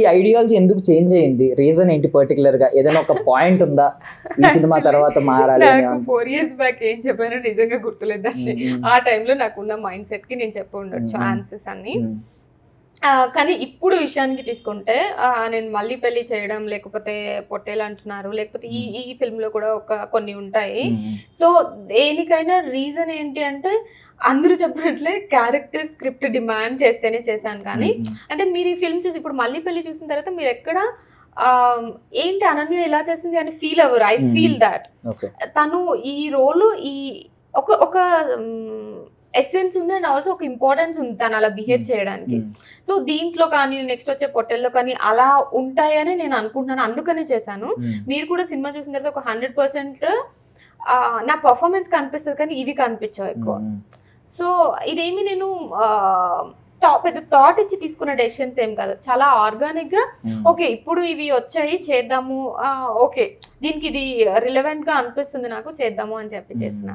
ఈ ఐడియాలజీ ఎందుకు చేంజ్ అయింది? రీజన్ ఏంటి పర్టికులర్గా ఏదైనా ఒక పాయింట్ ఉందా? ఈ సినిమా తర్వాత మారాలి ఫోర్ ఇయర్స్ బ్యాక్ ఏం చెప్పానో నిజంగా గుర్తులేదు. ఆ టైంలో నాకున్న మైండ్ సెట్కి నేను చెప్పి ఉండొచ్చు. ఆన్సర్స్ అన్ని. కానీ ఇప్పుడు విషయానికి తీసుకుంటే నేను మళ్ళీ పెళ్ళి చేయడం లేకపోతే పొట్టేలు అంటున్నారు లేకపోతే ఈ ఈ ఫిల్మ్లో కూడా ఒక కొన్ని ఉంటాయి. సో దేనికైనా రీజన్ ఏంటి అంటే అందరూ చెప్పినట్లే క్యారెక్టర్ స్క్రిప్ట్ డిమాండ్ చేస్తేనే చేశాను కానీ అంటే మీరు ఈ ఫిల్మ్ చూసి ఇప్పుడు మళ్ళీ పెళ్ళి చూసిన తర్వాత మీరు ఎక్కడ ఏంటి అనన్య ఇలా చేసింది అని ఫీల్ అవ్వరు. ఐ. ఫీల్ దాట్ తను ఈ రోల్ ఈ ఒక ఒక ఎసెన్స్ ఉంది అండ్ ఆల్సో ఒక ఇంపార్టెన్స్ ఉంది తను అలా బిహేవ్ Hmm. చేయడానికి. సో దీంట్లో కానీ నెక్స్ట్ వచ్చే పొట్టెల్లో కానీ అలా ఉంటాయని నేను అనుకుంటున్నాను. అందుకనే చేశాను. ఉమ్, మీరు కూడా సినిమా చూసిన తర్వాత ఒక హండ్రెడ్ పర్సెంట్ నా పర్ఫార్మెన్స్ కనిపిస్తుంది కానీ ఇవి కనిపించవు ఎక్కువ. సో ఇదేమి నేను పెద్ద థాట్ ఇచ్చి తీసుకున్న డెసిషన్స్ ఏం కాదు. చాలా ఆర్గానిక్గా ఓకే ఇప్పుడు ఇవి వచ్చాయి చేద్దాము ఓకే దీనికి ఇది రిలవెంట్గా అనిపిస్తుంది నాకు చేద్దాము అని చెప్పి చేసిన